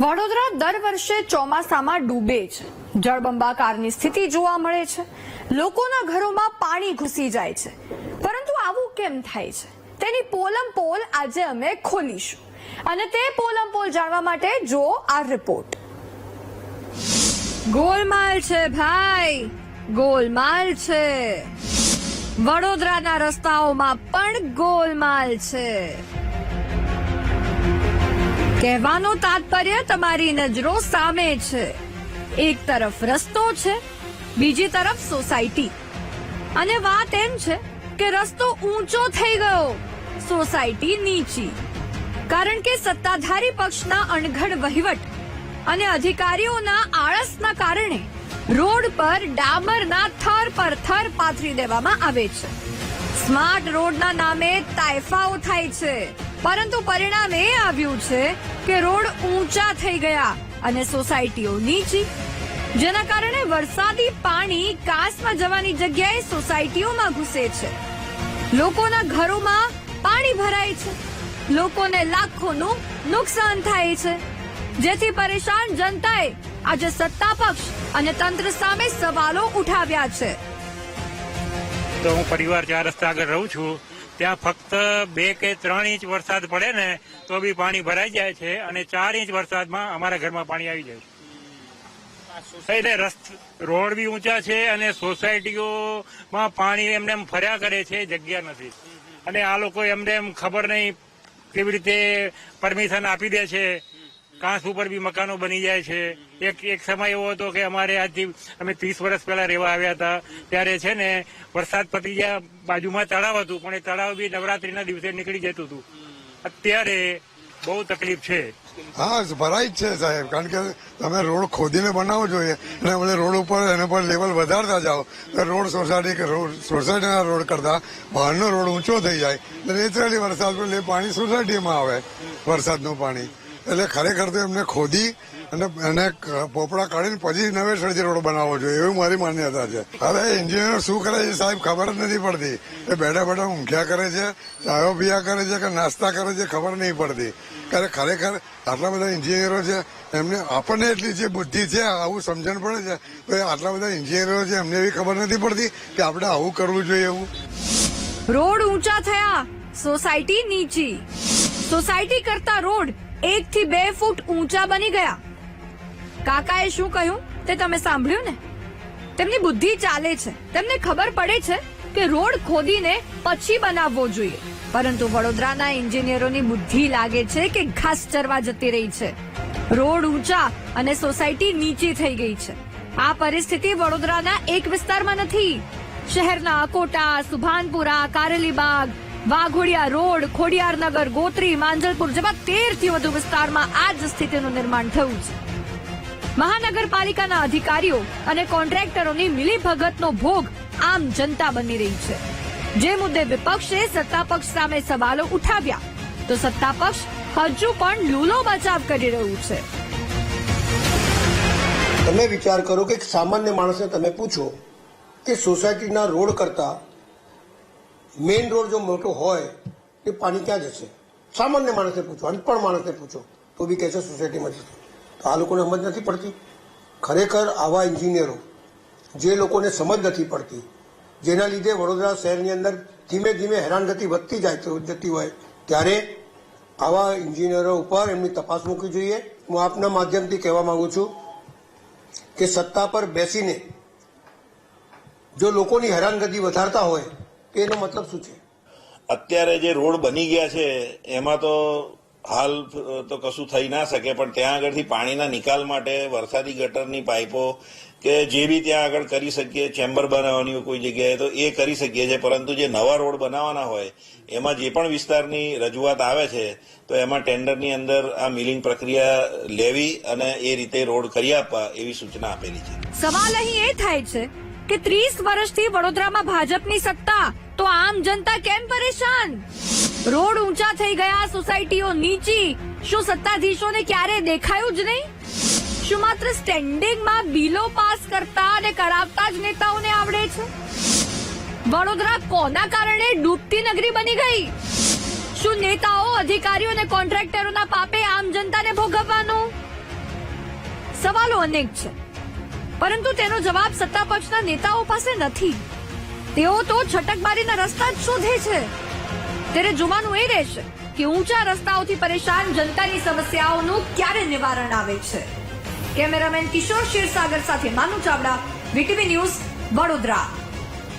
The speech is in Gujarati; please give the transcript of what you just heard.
વડોદરા દર વર્ષે ચોમાસામાં ડૂબે છે. જળબંબાકારની સ્થિતિ જોવા મળે છે. લોકોના ઘરોમાં પાણી ઘૂસી જાય છે. પરંતુ આવું કેમ થાય છે? તેની પોલમ પોલ આજે અમે ખોલીશું. અને તે પોલમ પોલ જાણવા માટે જો આ રિપોર્ટ. ગોલમાલ છે ભાઈ. ગોલમાલ છે. વડોદરાના રસ્તાઓમાં પણ ગોલમાલ છે. કહેવાનું તાત્પર્ય તમારી નજરો સામે છે. એક તરફ રસ્તો છે, બીજી તરફ સોસાયટી. અને વાત એમ છે કે રસ્તો ઊંચો થઈ ગયો, સોસાયટી નીચી. કારણ કે સત્તાધારી પક્ષના અણઘડ વહીવટ અને અધિકારીઓના આળસના કારણે રોડ પર ડામરના થર પર થર પાથરી દેવામાં આવે છે. સ્માર્ટ રોડના નામે તાયફાઓ થાય છે. પરંતુ પરિણામ એ આવ્યું છે કે રોડ ઊંચા થઈ ગયા અને સોસાયટીઓ નીચી. જેના કારણે વરસાદી પાણી કાસમાં જવાની જગ્યાએ સોસાયટીઓમાં ઘૂસે છે. લોકોના ઘરોમાં પાણી ભરાય છે. લોકોને લાખોનું નુકસાન થાય છે. જેથી પરેશાન જનતાએ આજે સત્તા પક્ષ અને તંત્ર સામે સવાલો ઉઠાવ્યા છે. તો હું પરિવાર ચાર રસ્તા આગળ રહું છું. ત્યાં ફક્ત બે કે ત્રણ ઇંચ વરસાદ પડે ને તો બી પાણી ભરાઈ જાય છે અને ચાર ઇંચ વરસાદમાં અમારા ઘરમાં પાણી આવી જાય છે. એટલે રસ્ત રોડ બી ઊંચા છે અને સોસાયટીઓમાં પાણી એમને એમ ફર્યા કરે છે જગ્યા નથી. અને આ લોકો એમને એમ ખબર નહીં કેવી રીતે પરમિશન આપી દે છે. કાંસ ઉપર બી મકાનો બની જાય છે. એક એક સમય એવો હતો કે અમારે આજથી અમે ત્રીસ વર્ષ પહેલા રહેવા આવ્યા હતા. ત્યારે છે ને, વરસાદ પતી ગયા, બાજુમાં તળાવ હતું, પણ એ તળાવ બી નવરાત્રીના દિવસે નીકળી જતું હતું. અત્યારે બહુ તકલીફ છે. હા ભરાય જ છે સાહેબ, કારણ કે તમે રોડ ખોદીને બનાવો જોઈએ અને આપણે રોડ ઉપર એના પર લેવલ વધારતા જાઓ, તો રોડ સોસાયટી રોડ સોસાયટીના રોડ કરતા બહારનો રોડ ઊંચો થઈ જાય. નેચરલી વરસાદ પર પાણી સોસાયટીમાં આવે, વરસાદનું પાણી. એટલે ખરેખર તો એમને ખોદી અને એને પોપડા કાઢીને પછી નવેસરથી રોડ બનાવવો જોઈએ, એવી મારી માન્યતા છે. અરે એન્જિનિયર શું કરે છે સાહેબ, ખબર જ નથી પડતી. એ બેઠા બેઠા ઊંઘ્યા કરે છે, ચાયો પીયા કરે છે કે નાસ્તા કરે છે, ખબર નહીં પડતી. ત્યારે ખરેખર આટલા બધા એન્જિનિયરો છે, એમને આપણને એટલી જે બુદ્ધિ છે, આવું સમજણ પડે છે, તો એ આટલા બધા એન્જિનિયરો છે, એમને એવી ખબર નથી પડતી કે આપણે આવું કરવું જોઈએ એવું. રોડ ઊંચા થયા, સોસાયટી નીચી. સોસાયટી કરતા રોડ એક થી બે ફૂટ ઊંચા બની ગયા. કાકાએ શું કહ્યું તે તમે સાંભળ્યું ને? તેમની બુદ્ધિ ચાલે છે. તેમને ખબર પડે છે કે રોડ ખોદીને પછી બનાવવો જોઈએ. પરંતુ વડોદરાના એન્જિનિયરોની બુદ્ધિ લાગે છે કે ઘાસ ચરવા જતી રહી છે. રોડ ઊંચા અને સોસાયટી નીચી થઈ ગઈ છે. આ પરિસ્થિતિ વડોદરાના એક વિસ્તારમાં નથી. શહેરના કોટા, સુભાનપુરા, કારેલીબાગ વાઘોડિયા રોડ ખોડિયારનગર ગોત્રી, માંજલપુર જેવા તેરથી વધુ વિસ્તારમાં આ જ સ્થિતિનું નિર્માણ થયું છે. મહાનગરપાલિકાના અધિકારીઓ અને કોન્ટ્રાક્ટરોની મિલીભગતનો ભોગ આમ જનતા બની રહી છે. જે મુદ્દે વિપક્ષે સત્તાપક્ષ સામે સવાલો ઉઠાવ્યા, તો સત્તાપક્ષ હજુ પણ લૂલો બચાવ કરી રહ્યું છે. તમે વિચાર કરો કે સામાન્ય માણસને તમે પૂછો કે સોસાયટીના રોડ કરતા મેઇન રોડ જો મોટો હોય, એ પાણી ક્યાં જશે. સામાન્ય માણસને પૂછો અનપણ માણસને પૂછો, તો બી કહેશે સોસાયટીમાં જશે તો આ લોકોને સમજ નથી પડતી. ખરેખર આવા એન્જિનિયરો જે લોકોને સમજ નથી પડતી, જેના લીધે વડોદરા શહેરની અંદર ધીમે ધીમે હેરાનગતિ વધતી જાય જતી હોય, ત્યારે આવા એન્જિનિયરો ઉપર એમની તપાસ મૂકવી જોઈએ. હું આપના માધ્યમથી કહેવા માંગુ છું કે સત્તા પર બેસીને જો લોકોની હેરાનગતિ વધારતા હોય એનો મતલબ શું છે? અત્યારે જે રોડ બની ગયા છે એમાં તો હાલ તો કશું થઈ ના શકે પણ ત્યાં આગળથી પાણીના નિકાલ માટે વરસાદી ગટરની પાઇપો કે જે બી ત્યાં આગળ કરી શકીએ ચેમ્બર બનાવવાની હોય કોઈ જગ્યાએ તો એ કરી શકીએ છીએ. પરંતુ જે નવા રોડ બનાવવાના હોય એમાં જે પણ વિસ્તારની રજૂઆત આવે છે તો એમાં ટેન્ડરની અંદર આ મિલિંગ પ્રક્રિયા લેવી અને એ રીતે રોડ કરી આપવા એવી સૂચના આપેલી છે. સવાલ અહીં એ થાય છે કે ત્રીસ વર્ષથી વડોદરામાં ભાજપની સત્તા? તો આમ જનતા કેમ પરેશાન? રોડ ઊંચા થઈ ગયા, સોસાયટીઓ નીચી. શું સત્તાધીશોને ક્યારે દેખાયું જ નહીં? શું માત્ર સ્ટેન્ડિંગમાં બિલો પાસ કરતા અને કરાવતા જ નેતાઓને આવડે છે? વડોદરા કોના કારણે ડૂબતી નગરી બની ગઈ? શું નેતાઓ, અધિકારીઓ અને કોન્ટ્રાક્ટરોના પાપે આમ જનતાને ભોગવવાનું? સવાલો અનેક છે. પરંતુ તેનો જવાબ સત્તા પક્ષના નેતાઓ પાસે નથી. તેઓ તો છટકબારીના રસ્તા જ શોધે છે. ત્યારે જોવાનું એ રહેશે કે ઊંચા રસ્તાઓથી પરેશાન જનતાની સમસ્યાઓનું ક્યારે નિવારણ આવે છે. કેમેરામેન કિશોર ક્ષીરસાગર સાથે માનુ ચાવડા, વીટીવી ન્યૂઝ વડોદરા.